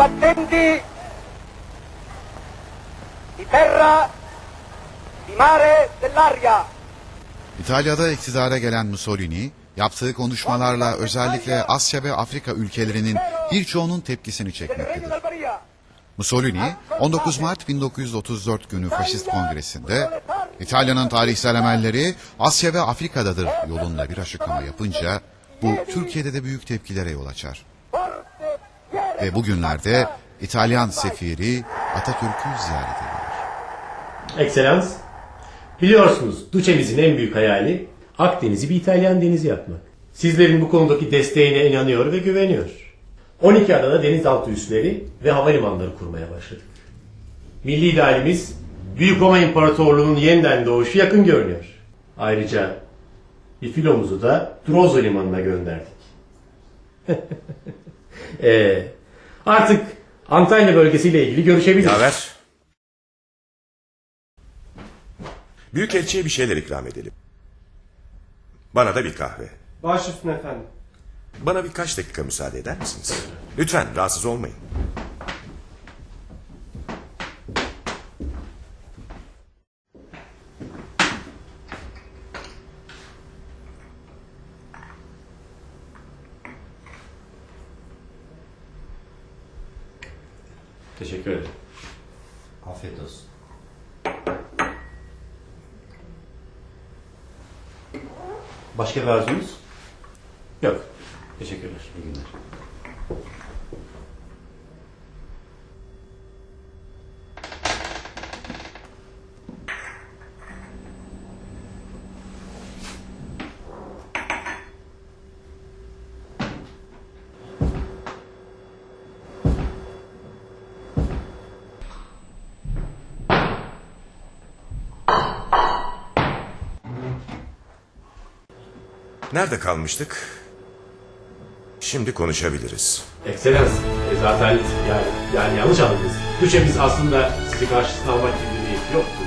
combattenti di terra, di mare, dell'aria. İtalya'da iktidara gelen Mussolini, yaptığı konuşmalarla özellikle Asya ve Afrika ülkelerinin birçoğunun tepkisini çekmektedir. Mussolini, 19 Mart 1934 günü Faşist Kongresi'nde İtalya'nın tarihsel emelleri Asya ve Afrika'dadır yolunda bir açıklama yapınca bu Türkiye'de de büyük tepkilere yol açar. Ve bugünlerde İtalyan sefiri Atatürk'ü ziyaret ediyor. Ekselans, biliyorsunuz Duçemizin en büyük hayali Akdeniz'i bir İtalyan denizi yapmak. Sizlerin bu konudaki desteğine inanıyor ve güveniyor. 12 adada denizaltı üsleri ve havalimanları kurmaya başladık. Milli idealimiz Büyük Roma İmparatorluğu'nun yeniden doğuşu yakın görünüyor. Ayrıca bir filomuzu da Trozzo Limanı'na gönderdik. Ee, artık Antalya bölgesiyle ilgili görüşebiliriz. Yaver. Büyükelçiye bir şeyler ikram edelim. Bana da bir kahve. Baş üstüne efendim. Bana birkaç dakika müsaade eder misiniz? Lütfen rahatsız olmayın. Teşekkür ederim. Afiyet olsun. Başka bir arzunuz? Yok. Teşekkürler. İyi günler. Nerede kalmıştık? Şimdi konuşabiliriz. Ekselans, e, zaten yani, yani yanlış anladınız. Bütçemiz aslında sizi karşısına almak gibi bir niyeti yoktu.